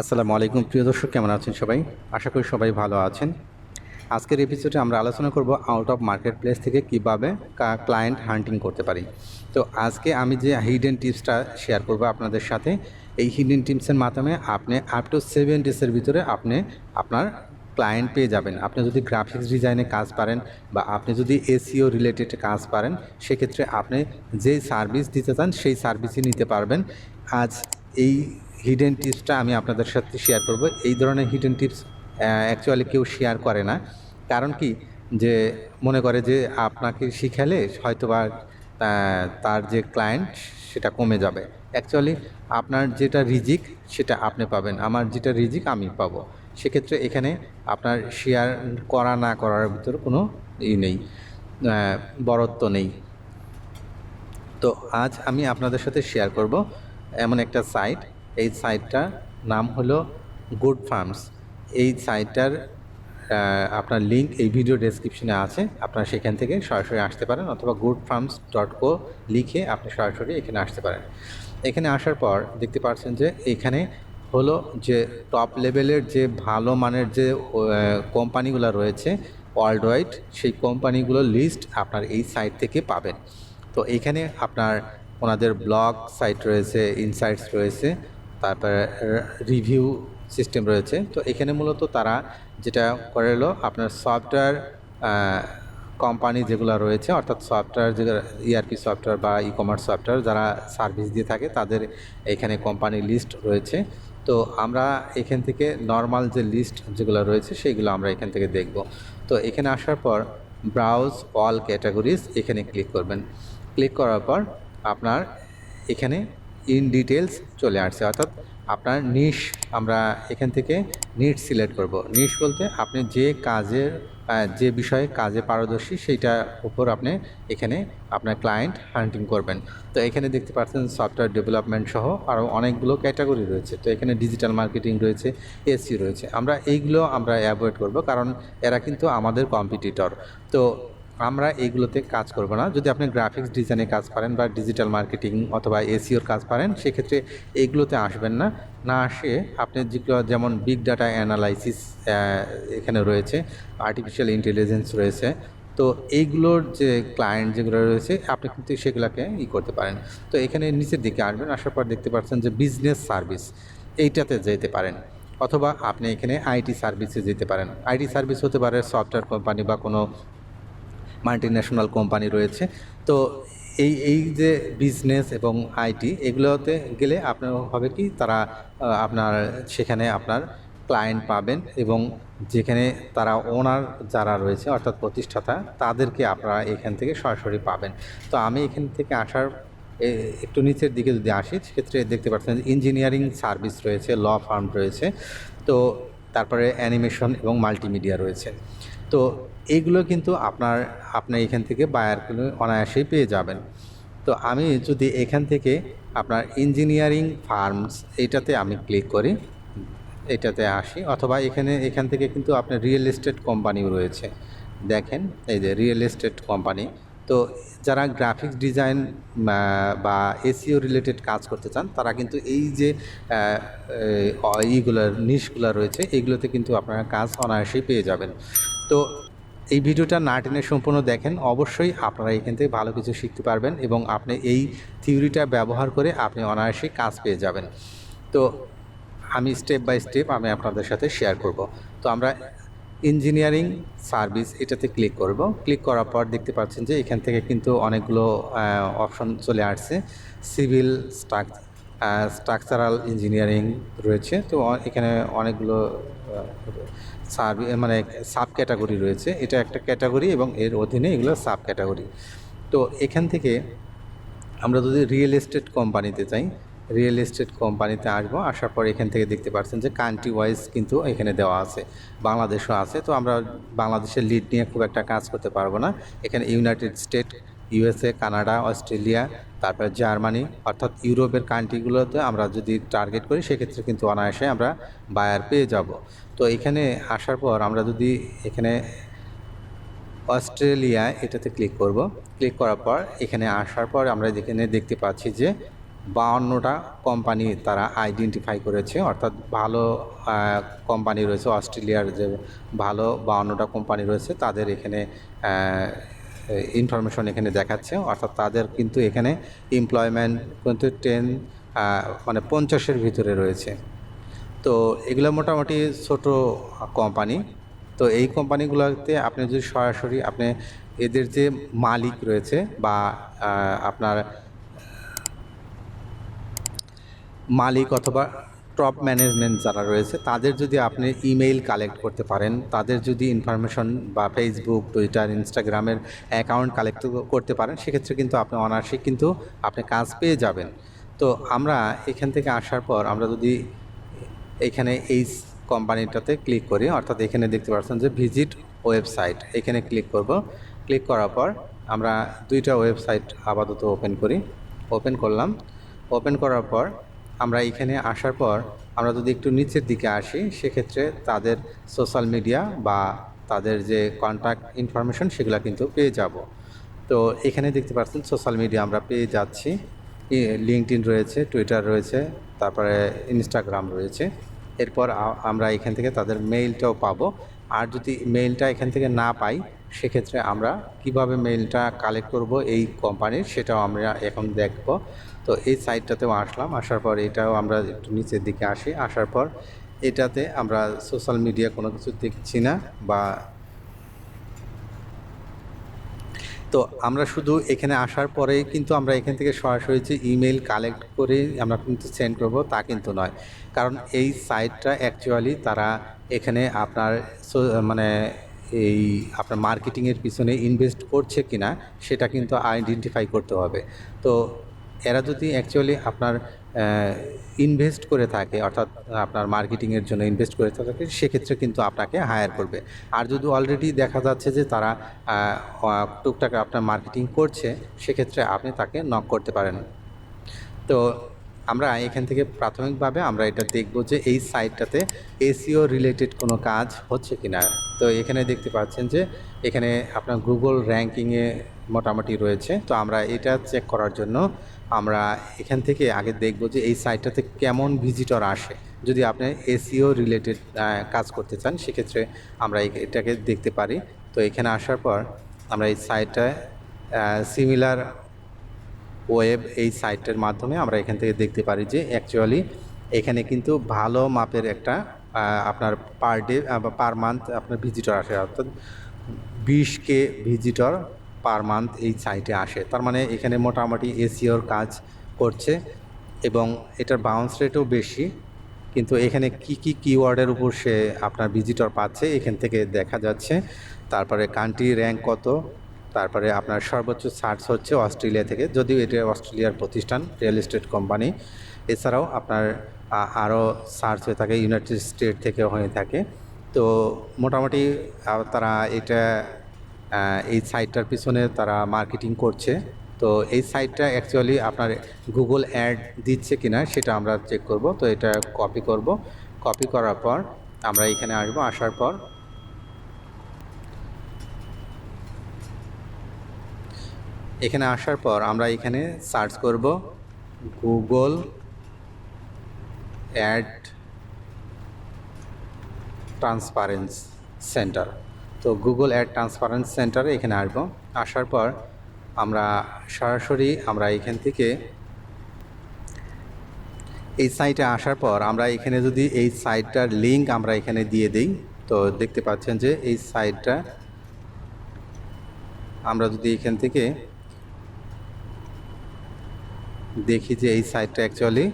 আসসালামু আলাইকুম, প্রিয় দর্শক, কেমন আছেন সবাই? আশা করি সবাই ভালো আছেন। আজকের এপিসোডে আমরা আলোচনা করব আউট অফ মার্কেট প্লেস থেকে কীভাবে ক্লায়েন্ট হান্টিং করতে পারি। তো আজকে আমি যে হিডেন টিপসটা শেয়ার করব আপনাদের সাথে, এই হিডেন টিপসের মাধ্যমে আপনি আপ টু সেভেন ডেসের ভিতরে আপনি আপনার ক্লায়েন্ট পেয়ে যাবেন। আপনি যদি গ্রাফিক্স ডিজাইনে কাজ পারেন বা আপনি যদি এসিও রিলেটেড কাজ পারেন, সেক্ষেত্রে আপনি যে সার্ভিস দিতে চান, সেই সার্ভিসই নিতে পারবেন। আজ এই হিডেন টিপসটা আমি আপনাদের সাথে শেয়ার করব। এই ধরনের হিডেন টিপস অ্যাকচুয়ালি কেউ শেয়ার করে না। কারণ কি? যে, মনে করে যে, আপনাকে শিখালে হয়তোবা তার যে ক্লায়েন্ট সেটা কমে যাবে। অ্যাকচুয়ালি আপনার যেটা রিজিক, সেটা আপনি পাবেন। আমার যেটা রিজিক, আমি পাবো। সেক্ষেত্রে এখানে আপনার শেয়ার করা না করার ভিতরে কোনো ই নেই বরত্ব নেই। তো আজ আমি আপনাদের সাথে শেয়ার করব এমন একটা সাইট এই সাইটটার নাম হলো গুড ফার্মস। এই সাইটটার আপনার লিঙ্ক এই ভিডিও ডেসক্রিপশনে আছে। আপনারা সেখান থেকে সরাসরি আসতে পারেন অথবা গুড ফার্মস ডট কো লিখে আপনি সরাসরি এখানে আসতে পারেন। এখানে আসার পর দেখতে পাচ্ছেন যে এখানে হলো যে টপ লেভেলের যে ভালো মানের যে কোম্পানিগুলো রয়েছে ওয়ার্ল্ড ওয়াইড সেই কোম্পানিগুলোর লিস্ট আপনার এই সাইট থেকে পাবেন। তো এখানে আপনার ওনাদের ব্লগ সাইট রয়েছে ইনসাইটস রয়েছে তারপরে রিভিউ সিস্টেম রয়েছে। তো এখানে মূলত তারা যেটা করে হলো আপনার সফটওয়্যার কোম্পানি যেগুলো রয়েছে, অর্থাৎ সফটওয়্যার যে ইআরপি সফটওয়্যার বা ই কমার্স সফটওয়্যার যারা সার্ভিস দিয়ে থাকে, তাদের এখানে কোম্পানি লিস্ট রয়েছে। তো আমরা এখান থেকে নর্মাল যে লিস্ট যেগুলো রয়েছে, সেইগুলো আমরা এখান থেকে দেখব। তো এখানে আসার পর ব্রাউজ অল ক্যাটাগরিজ এখানে ক্লিক করবেন। ক্লিক করার পর আপনার এখানে ইন ডিটেলস চলে আসছে। অর্থাৎ আপনার নিশ আমরা এখান থেকে নিট সিলেক্ট করব। নিশ বলতে আপনি যে কাজের যে বিষয়ে কাজে পারদর্শী সেইটার উপর আপনি এখানে আপনার ক্লায়েন্ট হান্টিং করবেন। তো এখানে দেখতে পাচ্ছেন সফটওয়্যার ডেভেলপমেন্ট সহ আরও অনেকগুলো ক্যাটাগরি রয়েছে। তো এখানে ডিজিটাল মার্কেটিং রয়েছে এসি রয়েছে। আমরা এইগুলো আমরা অ্যাভয়েড করব কারণ এরা কিন্তু আমাদের কম্পিটিটর তো আমরা এইগুলোতে কাজ করব না। যদি আপনি গ্রাফিক্স ডিজাইনে কাজ পারেন বা ডিজিটাল মার্কেটিং অথবা এসিওর কাজ পারেন সেক্ষেত্রে এইগুলোতে আসবেন না। না আসে আপনি যেগুলো যেমন বিগ ডাটা অ্যানালাইসিস এখানে রয়েছে আর্টিফিশিয়াল ইন্টেলিজেন্স রয়েছে। তো এইগুলোর যে ক্লায়েন্ট যেগুলো রয়েছে, আপনি কিন্তু সেগুলোকে ই করতে পারেন। তো এখানে নিচের দিকে আসবেন, আসার পর দেখতে পাচ্ছেন যে বিজনেস সার্ভিস এইটাতে যেতে পারেন। অথবা আপনি এখানে আইটি সার্ভিসে যেতে পারেন। আইটি সার্ভিস হতে পারে সফটওয়্যার কোম্পানি বা কোনো মাল্টি ন্যাশনাল কোম্পানি রয়েছে। তো এই এই যে বিজনেস এবং আইটি এগুলোতে গেলে আপনার হবে কি, তারা আপনার সেখানে আপনার ক্লায়েন্ট পাবেন এবং যেখানে তারা ওনার যারা রয়েছে, অর্থাৎ প্রতিষ্ঠাতা, তাদেরকে আপনারা এখান থেকে সরাসরি পাবেন। তো আমি এখান থেকে আসার একটু নিচের দিকে যদি আসি, সেক্ষেত্রে দেখতে পাচ্ছেন ইঞ্জিনিয়ারিং সার্ভিস রয়েছে ল ফার্ম রয়েছে। তো তারপরে অ্যানিমেশন এবং মাল্টিমিডিয়া রয়েছে। তো এইগুলো কিন্তু আপনার, আপনি এখান থেকে বায়ারগুলো অনায়াসেই পেয়ে যাবেন। তো আমি যদি এখান থেকে আপনার ইঞ্জিনিয়ারিং ফার্মস এইটাতে আমি ক্লিক করি, এটাতে আসি, অথবা এখানে, এখান থেকে কিন্তু আপনার রিয়েল এস্টেট কোম্পানিও রয়েছে। দেখেন, এই যে রিয়েল এস্টেট কোম্পানি তো যারা গ্রাফিক্স ডিজাইন বা এসিও রিলেটেড কাজ করতে চান, তারা কিন্তু এই যে এইগুলোর নিশগুলো রয়েছে এইগুলোতে কিন্তু আপনারা কাজ অনায়াসেই পেয়ে যাবেন। তো এই ভিডিওটা না টেনে সম্পূর্ণ দেখেন। অবশ্যই আপনারা এখান থেকে ভালো কিছু শিখতে পারবেন এবং আপনি এই থিওরিটা ব্যবহার করে আপনি অনায়াসেই কাজ পেয়ে যাবেন। তো আমি স্টেপ বাই স্টেপ আমি আপনাদের সাথে শেয়ার করব। তো আমরা ইঞ্জিনিয়ারিং সার্ভিস এটাতে ক্লিক করব। ক্লিক করার পর দেখতে পাচ্ছেন যে এখান থেকে কিন্তু অনেকগুলো অপশন চলে আসছে। সিভিল স্ট্রাক স্ট্রাকচারাল ইঞ্জিনিয়ারিং রয়েছে। তো এখানে অনেকগুলো মানে সাব ক্যাটাগরি রয়েছে। এটা একটা ক্যাটাগরি এবং এর অধীনে এগুলো সাব ক্যাটাগরি তো এখান থেকে আমরা যদি রিয়েল এস্টেট কোম্পানিতে যাই, রিয়েল এস্টেট কোম্পানিতে আসব, আসার পর এখান থেকে দেখতে পাচ্ছেন যে কান্ট্রি ওয়াইজ কিন্তু এখানে দেওয়া আছে, বাংলাদেশও আছে। তো আমরা বাংলাদেশের লিড নিয়ে খুব একটা কাজ করতে পারব না। এখানে united state USA Canada Australia তারপর জার্মানি, অর্থাৎ ইউরোপের কান্ট্রিগুলোতে আমরা যদি টার্গেট করি, সেক্ষেত্রে কিন্তু অনায়াসে আমরা বায়ার পেয়ে যাব। তো এখানে আসার পর আমরা যদি এখানে অস্ট্রেলিয়া এটাতে ক্লিক করব। ক্লিক করার পর এখানে আসার পর আমরা এখানে দেখতে পাচ্ছি যে বাউন্নটা কোম্পানি তারা আইডেন্টিফাই করেছে, অর্থাৎ ভালো কোম্পানি রয়েছে, অস্ট্রেলিয়ার যে ভালো বাউন্নটা কোম্পানি রয়েছে, তাদের এখানে ইনফরমেশন এখানে দেখাচ্ছে, অর্থাৎ তাদের কিন্তু এখানে এমপ্লয়মেন্ট কিন্তু টেন মানে পঞ্চাশের ভিতরে রয়েছে। তো এগুলো মোটামুটি ছোট কোম্পানি তো এই কোম্পানিগুলোতে আপনি যদি সরাসরি আপনি এদের যে মালিক রয়েছে বা আপনার মালিক অথবা টপ ম্যানেজমেন্ট যারা রয়েছে, তাদের যদি আপনি ইমেইল কালেক্ট করতে পারেন, তাদের যদি ইনফরমেশন বা ফেসবুক টুইটার ইনস্টাগ্রামের অ্যাকাউন্ট কালেক্ট করতে পারেন, সেক্ষেত্রে কিন্তু আপনি অনার্সে কিন্তু আপনি কাজ পেয়ে যাবেন। তো আমরা এখান থেকে আসার পর আমরা যদি এখানে এই কোম্পানিটাতে ক্লিক করি, অর্থাৎ এখানে দেখতে পাচ্ছেন যে ভিজিট ওয়েবসাইট এখানে ক্লিক করব। ক্লিক করার পর আমরা দুইটা ওয়েবসাইট আপাতত ওপেন করি। ওপেন করলাম। ওপেন করার পর আমরা এখানে আসার পর আমরা যদি একটু নিচের দিকে আসি, সেক্ষেত্রে তাদের সোশ্যাল মিডিয়া বা তাদের যে কন্ট্যাক্ট ইনফরমেশন সেগুলো কিন্তু পেয়ে যাব। তো এখানে দেখতে পাচ্ছেন সোশ্যাল মিডিয়া আমরা পেয়ে যাচ্ছি। লিঙ্কড রয়েছে টুইটার রয়েছে, তারপরে ইনস্টাগ্রাম রয়েছে। এরপর আমরা এখান থেকে তাদের মেইলটাও পাবো। আর যদি মেইলটা এখান থেকে না পাই সেক্ষেত্রে আমরা কীভাবে মেইলটা কালেক্ট করব এই কোম্পানির সেটাও আমরা এখন দেখব। তো এই সাইটটাতেও আসলাম, আসার পর এটাও আমরা একটু নিচের দিকে আসি। আসার পর এটাতে আমরা সোশ্যাল মিডিয়া কোনো কিছু দেখছি না বা তো আমরা শুধু এখানে আসার পরেই কিন্তু আমরা এখান থেকে সরাসরি যে ইমেল কালেক্ট করে আমরা কিন্তু সেন্ড করব, তা কিন্তু নয়। কারণ এই সাইটটা অ্যাকচুয়ালি তারা এখানে আপনার মানে এই আপনার মার্কেটিংয়ের পিছনে ইনভেস্ট করছে কি না সেটা কিন্তু আইডেন্টিফাই করতে হবে। তো এরা যদি অ্যাকচুয়ালি আপনার ইনভেস্ট করে থাকে, অর্থাৎ আপনার মার্কেটিংয়ের জন্য ইনভেস্ট করে থাকে, সেক্ষেত্রে কিন্তু আপনাকে হায়ার করবে। আর যদি অলরেডি দেখা যাচ্ছে যে তারা টুকটাক আপনার মার্কেটিং করছে, সেক্ষেত্রে আপনি তাকে নক করতে পারেন। তো আমরা এখান থেকে প্রাথমিকভাবে আমরা এটা দেখব যে এই সাইটটাতে এসিও রিলেটেড কোনো কাজ হচ্ছে কি না তো এখানে দেখতে পাচ্ছেন যে এখানে আপনার গুগল র্যাঙ্কিংয়ে মোটামুটি রয়েছে। তো আমরা এটা চেক করার জন্য আমরা এখান থেকে আগে দেখব যে এই সাইটটাতে কেমন ভিজিটর আসে। যদি আপনি এসিও রিলেটেড কাজ করতে চান, সেক্ষেত্রে আমরা এটাকে দেখতে পারি। তো এখানে আসার পর আমরা এই সাইটটায় সিমিলার ওয়েব এই সাইটের মাধ্যমে আমরা এখান থেকে দেখতে পারি যে অ্যাকচুয়ালি এখানে কিন্তু ভালো মাপের একটা আপনার পার ডে পার মান্থ আপনার ভিজিটর আসে। অর্থাৎ বিশ কে ভিজিটর পার মান্থ এই সাইটে আসে। তার মানে এখানে মোটামুটি এসিওর কাজ করছে এবং এটার বাউন্স রেটও বেশি। কিন্তু এখানে কি কি কিওয়ার্ডের উপর সে আপনার ভিজিটর পাচ্ছে, এখান থেকে দেখা যাচ্ছে। তারপরে কান্ট্রি র্যাঙ্ক কত তারপরে আপনার সর্বোচ্চ সার্চ হচ্ছে অস্ট্রেলিয়া থেকে, যদিও এটা অস্ট্রেলিয়ার প্রতিষ্ঠান, রিয়েল এস্টেট কোম্পানি। এছাড়াও আপনার আরও সার্চ হয়ে থাকে, ইউনাইটেড স্টেট থেকে হয়ে থাকে। তো মোটামুটি তারা এটা এই সাইটটার পিছনে তারা মার্কেটিং করছে। তো এই সাইটটা অ্যাকচুয়ালি আপনার গুগল অ্যাড দিচ্ছে কিনা, সেটা আমরা চেক করব। তো এটা কপি করব। কপি করার পর আমরা এখানে আসব, আসার পর এখানে আসার পর আমরা এখানে সার্চ করব গুগল অ্যাড ট্রান্সপারেন্স সেন্টার। তো গুগল অ্যাড ট্রান্সপারেন্স সেন্টারে এখানে আসব। আসার পর আমরা সরাসরি আমরা এখান থেকে এই সাইটে আসার পর আমরা এখানে যদি এই সাইটটার লিঙ্ক আমরা এখানে দিয়ে দিই, তো দেখতে পাচ্ছেন যে এই সাইটটা আমরা যদি এখান থেকে দেখি যে এই সাইটটা অ্যাকচুয়ালি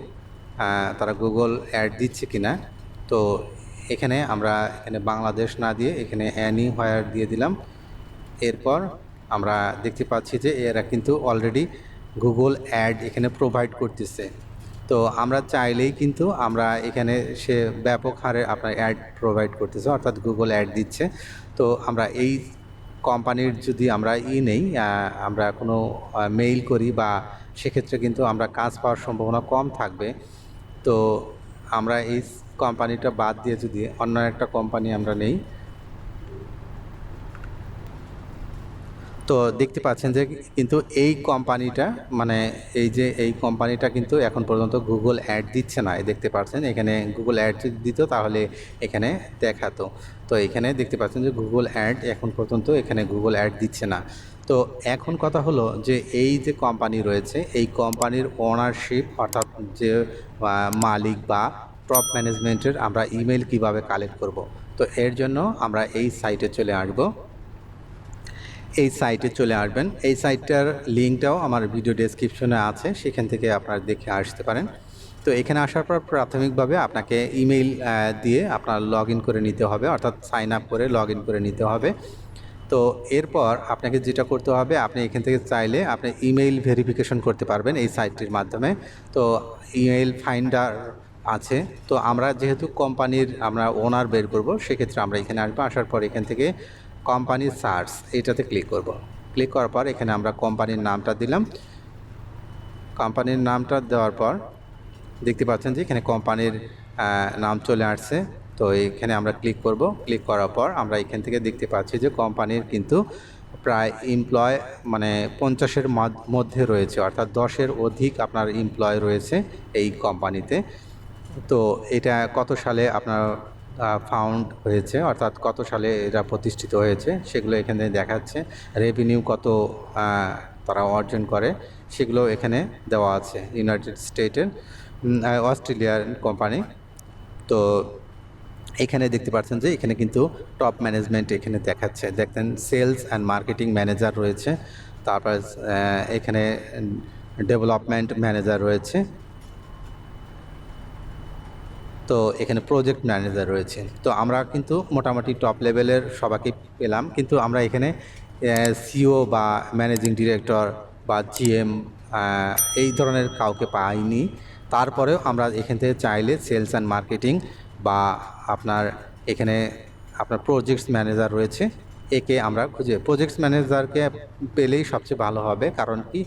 তারা গুগল অ্যাড দিচ্ছে কি না তো এখানে আমরা এখানে বাংলাদেশ না দিয়ে এখানে অ্যানি হোয়ার দিয়ে দিলাম। এরপর আমরা দেখতে পাচ্ছি যে এরা কিন্তু অলরেডি গুগল অ্যাড এখানে প্রোভাইড করতেছে। তো আমরা চাইলেই কিন্তু আমরা এখানে সে ব্যাপক হারে আপনার অ্যাড প্রোভাইড করতেছে, অর্থাৎ গুগল অ্যাড দিচ্ছে। তো আমরা এই কোম্পানির যদি আমরা ই নেই আমরা কোনো মেইল করি বা সেক্ষেত্রে কিন্তু আমরা কাজ পাওয়ার সম্ভাবনা কম থাকবে। তো আমরা এই কোম্পানিটা বাদ দিয়ে যদি অন্য একটা কোম্পানি আমরা নেই তো দেখতে পাচ্ছেন যে কিন্তু এই কোম্পানিটা মানে এই যে এই কোম্পানিটা কিন্তু এখন পর্যন্ত গুগল অ্যাড দিচ্ছে না দেখতে পাচ্ছেন। এখানে গুগল অ্যাড দিত, তাহলে এখানে দেখাতো। তো এখানে দেখতে পাচ্ছেন যে গুগল অ্যাড এখন পর্যন্ত এখানে গুগল অ্যাড দিচ্ছে না। তো এখন কথা হলো যে এই যে কোম্পানি রয়েছে, এই কোম্পানির ওনারশিপ অর্থাৎ যে মালিক বা টপ ম্যানেজমেন্টের আমরা ইমেল কীভাবে কালেক্ট করব? তো এর জন্য আমরা এই সাইটে চলে আসব। এই সাইটে চলে আসবেন। এই সাইটটার লিঙ্কটাও আমার ভিডিও ডেসক্রিপশনে আছে, সেখান থেকে আপনারা দেখে আসতে পারেন। তো এখানে আসার পর প্রাথমিকভাবে আপনাকে ইমেইল দিয়ে আপনার লগ করে নিতে হবে, অর্থাৎ সাইন আপ করে লগ করে নিতে হবে। তো এরপর আপনাকে যেটা করতে হবে, আপনি এখান থেকে চাইলে আপনি ইমেইল ভেরিফিকেশন করতে পারবেন এই সাইটটির মাধ্যমে। তো ইমেইল ফাইন্ডার আছে। তো আমরা যেহেতু কোম্পানির আমরা ওনার বের করব, সেক্ষেত্রে আমরা এখানে আসব। আসার পর এখান থেকে কোম্পানি সার্চ এটাতে ক্লিক করব। ক্লিক করার পর এখানে আমরা কোম্পানির নামটা দিলাম। কোম্পানির নামটা দেওয়ার পর দেখতে পাচ্ছেন যে এখানে কোম্পানির নাম চলে আসছে। তো এখানে আমরা ক্লিক করব। ক্লিক করার পর আমরা এখান থেকে দেখতে পাচ্ছি যে কোম্পানির কিন্তু প্রায় এমপ্লয় মানে পঞ্চাশের মধ্যে রয়েছে, অর্থাৎ দশের অধিক আপনার এমপ্লয় রয়েছে এই কোম্পানিতে তো এটা কত সালে আপনার ফাউন্ড হয়েছে, অর্থাৎ কত সালে এরা প্রতিষ্ঠিত হয়েছে, সেগুলো এখানে দেখাচ্ছে। রেভিনিউ কত তারা অর্জন করে, সেগুলো এখানে দেওয়া আছে ইউনাইটেড স্টেটের অস্ট্রেলিয়ার কোম্পানি তো এখানে দেখতে পাচ্ছেন যে, এখানে কিন্তু টপ ম্যানেজমেন্ট এখানে দেখাচ্ছে। দেখতেন সেলস অ্যান্ড মার্কেটিং ম্যানেজার রয়েছে, তারপর এখানে ডেভেলপমেন্ট ম্যানেজার রয়েছে। তো এখানে প্রজেক্ট ম্যানেজার রয়েছে। তো আমরা কিন্তু মোটামুটি টপ লেভেলের সবাইকে পেলাম। কিন্তু আমরা এখানে সিও বা ম্যানেজিং ডিরেক্টর বা জিএম এই ধরনের কাউকে পাইনি। তারপরেও আমরা এখান থেকে চাইলে সেলস অ্যান্ড মার্কেটিং বা আপনার এখানে আপনার প্রজেক্টস ম্যানেজার রয়েছে। একে আমরা খুঁজে প্রজেক্টস ম্যানেজারকে পেলেই সবচেয়ে ভালো হবে। কারণ কি?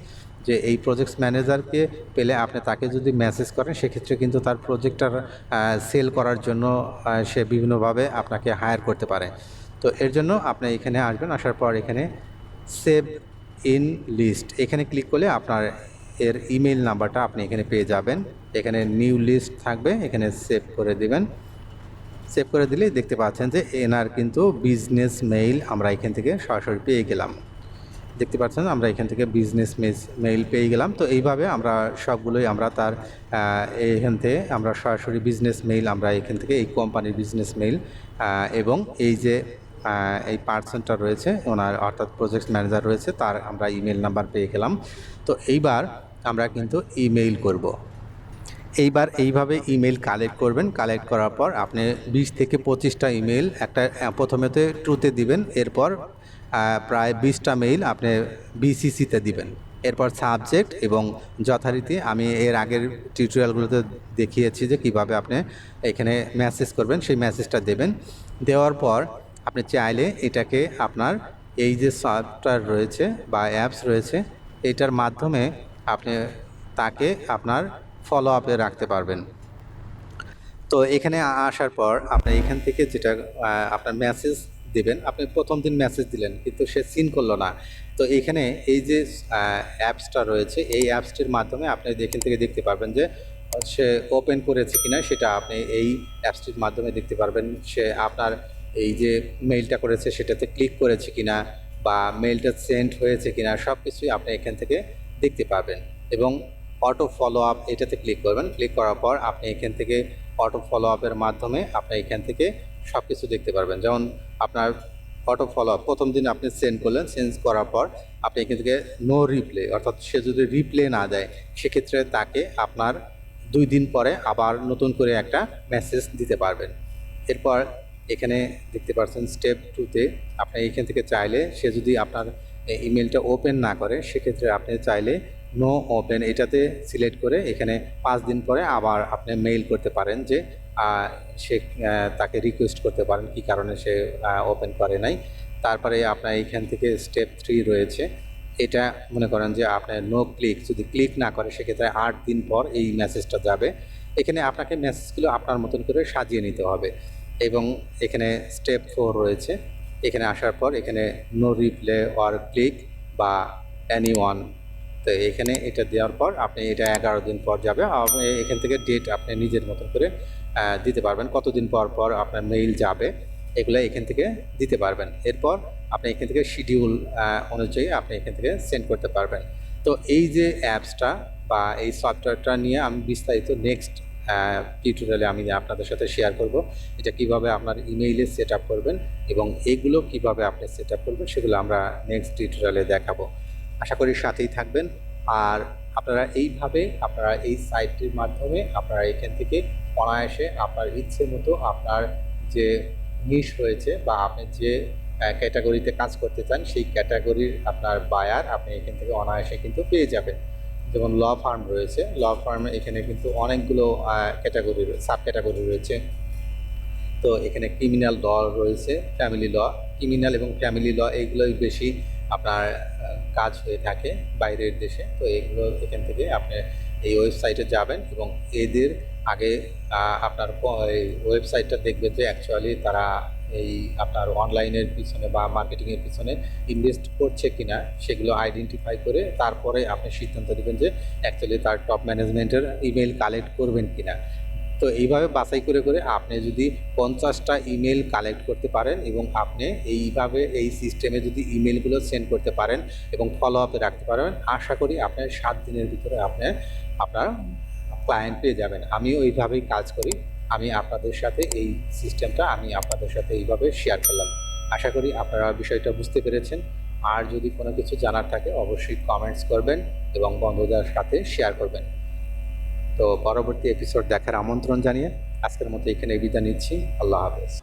যে এই প্রজেক্টস ম্যানেজারকে পেলে আপনি তাকে যদি মেসেজ করেন, সেক্ষেত্রে কিন্তু তার প্রজেক্টটার সেল করার জন্য সে বিভিন্নভাবে আপনাকে হায়ার করতে পারে। তো এর জন্য আপনি এখানে আসবেন, আসার পর এখানে সেভ ইন লিস্ট এখানে ক্লিক করলে আপনার এর ইমেল নাম্বারটা আপনি এখানে পেয়ে যাবেন। এখানে নিউ লিস্ট থাকবে, এখানে সেভ করে দিবেন। সেভ করে দিলেই দেখতে পাচ্ছেন যে এনার কিন্তু বিজনেস মেইল আমরা এখান থেকে সরাসরি পেয়ে গেলাম। দেখতে পাচ্ছেন, আমরা এখান থেকে বিজনেস মেইল পেয়ে গেলাম। তো এইভাবে আমরা সবগুলোই আমরা তার এখান থেকে আমরা সরাসরি বিজনেস মেইল আমরা এখান থেকে এই কোম্পানির বিজনেস মেইল এবং এই যে এই পার্সনটা রয়েছে, ওনার অর্থাৎ প্রজেক্ট ম্যানেজার রয়েছে, তার আমরা ইমেল নাম্বার পেয়ে গেলাম। তো এইবার আমরা কিন্তু ইমেইল করব। এইবার এইভাবে ইমেল কালেক্ট করবেন। কালেক্ট করার পর আপনি বিশ থেকে পঁচিশটা ইমেল একটা, প্রথমেতে ট্রুতে দিবেন। এরপর প্রায় বিশটা মেইল আপনি বিসিসিতে দিবেন। এরপর সাবজেক্ট এবং যথারীতি আমি এর আগের টিউটোরিয়ালগুলোতে দেখিয়েছি যে কীভাবে আপনি এখানে মেসেজ করবেন, সেই মেসেজটা দেবেন। দেওয়ার পর আপনি চাইলে এটাকে আপনার এই যে সফটওয়্যার রয়েছে বা অ্যাপস রয়েছে, এটার মাধ্যমে আপনি তাকে আপনার ফলো আপে রাখতে পারবেন। তো এখানে আসার পর আপনি এখান থেকে যেটা আপনার মেসেজ দিবেন। আপনি প্রথম দিন মেসেজ দিলেন, কিন্তু সে সিন করল না। তো এখানে এই যে অ্যাপসটা রয়েছে, এই অ্যাপসটির মাধ্যমে আপনি এখান থেকে দেখতে পারবেন যে, সে ওপেন করেছে কিনা সেটা আপনি এই অ্যাপসটির মাধ্যমে দেখতে পারবেন। সে আপনার এই যে মেইলটা করেছে সেটাতে ক্লিক করেছে কিনা বা মেইলটা সেন্ড হয়েছে কিনা সব কিছুই আপনি এখান থেকে দেখতে পাবেন এবং অটো ফলো আপ এটাতে ক্লিক করবেন। ক্লিক করার পর আপনি এখান থেকে অটো ফলো আপের মাধ্যমে আপনি এখান থেকে সব কিছু দেখতে পারবেন। যেমন আপনার অটো ফলো আপ প্রথম দিন আপনি সেন্ড করলেন সেন্ড করার পর আপনি এখান থেকে নো রিপ্লে অর্থাৎ সে যদি রিপ্লে না দেয়, সেক্ষেত্রে তাকে আপনার দুই দিন পরে আবার নতুন করে একটা মেসেজ দিতে পারবেন। এরপর এখানে দেখতে পাচ্ছেন স্টেপ টুতে আপনি এখান থেকে চাইলে সে যদি আপনার ইমেলটা ওপেন না করে, সেক্ষেত্রে আপনি চাইলে নো ওপেন এটাতে সিলেক্ট করে এখানে পাঁচ দিন পরে আবার আপনি মেইল করতে পারেন যে সে তাকে রিকোয়েস্ট করতে পারেন কি কারণে সে ওপেন করে নাই। তারপরে আপনার এখান থেকে স্টেপ থ্রি রয়েছে। এটা মনে করেন যে আপনার নো ক্লিক যদি ক্লিক না করে সেক্ষেত্রে আট দিন পর এই মেসেজটা যাবে। এখানে আপনাকে মেসেজগুলো আপনার মতন করে সাজিয়ে নিতে হবে। এবং এখানে স্টেপ ফোর রয়েছে। এখানে আসার পর এখানে নো রিপ্লে অর ক্লিক বা অ্যানি ওয়ান তো এখানে এটা দেওয়ার পর আপনি এটা এগারো দিন পর যাবে। এখান থেকে ডেট আপনি নিজের মতন করে দিতে পারবেন। কতদিন পর পর আপনার মেইল যাবে, এগুলো এখান থেকে দিতে পারবেন। এরপর আপনি এখান থেকে শিডিউল অনুযায়ী আপনি এখান থেকে সেন্ড করতে পারবেন। তো এই যে অ্যাপসটা বা এই সফটওয়্যারটা নিয়ে আমি বিস্তারিত নেক্সট টিউটোরিয়ালে আমি আপনাদের সাথে শেয়ার করব। এটা কীভাবে আপনার ইমেইলে সেট করবেন এবং এগুলো কীভাবে আপনি সেট করবেন সেগুলো আমরা নেক্সট টিউটোরিয়ালে দেখাবো। আশা করি সাথেই থাকবেন। আর আপনারা এইভাবে, আপনারা এই সাইটটির মাধ্যমে, আপনারা এখান থেকে অনায়াসে আপনার ইচ্ছে মতো আপনার যে নিশ রয়েছে বা আপনি যে ক্যাটাগরিতে কাজ করতে চান, সেই ক্যাটাগরির আপনার বায়ার আপনি এখান থেকে অনায়াসে কিন্তু পেয়ে যাবেন। যেমন ল ফার্ম রয়েছে ল ফার্মে এখানে কিন্তু অনেকগুলো ক্যাটাগরি সাব ক্যাটাগরি রয়েছে। তো এখানে ক্রিমিনাল ল রয়েছে ফ্যামিলি ল ক্রিমিনাল এবং ফ্যামিলি ল এইগুলোই বেশি আপনার কাজ হয়ে থাকে বাইরের দেশে, তো এগুলো এখান থেকে আপনি এই ওয়েবসাইটে যাবেন এবং এদের আগে আপনার এই ওয়েবসাইটটা দেখবেন যে অ্যাকচুয়ালি তারা এই আপনার অনলাইনের পিছনে বা মার্কেটিংয়ের পিছনে ইনভেস্ট করছে কিনা, সেগুলো আইডেন্টিফাই করে তারপরে আপনি সিদ্ধান্ত নেবেন যে অ্যাকচুয়ালি তার টপ ম্যানেজমেন্টের ইমেল কালেক্ট করবেন কিনা। তো এইভাবে বাছাই করে করে আপনি যদি পঞ্চাশটা ইমেল কালেক্ট করতে পারেন এবং আপনি এইভাবে এই সিস্টেমে যদি ইমেলগুলো সেন্ড করতে পারেন এবং ফলো আপে রাখতে পারেন, আশা করি আপনার সাত দিনের ভিতরে আপনি আপনার ক্লায়েন্ট পেয়ে যাবেন। আমিও এইভাবেই কাজ করি। আমি আপনাদের সাথে এই সিস্টেমটা আমি আপনাদের সাথে এইভাবে শেয়ার করলাম। আশা করি আপনারা বিষয়টা বুঝতে পেরেছেন। আর যদি কোনো কিছু জানার থাকে, অবশ্যই কমেন্টস করবেন এবং বন্ধুদের সাথে শেয়ার করবেন। তো পরবর্তী এপিসোড দেখার আমন্ত্রণ জানিয়ে আজকের মতো এখানে বিদায় নিচ্ছি। আল্লাহ হাফেজ।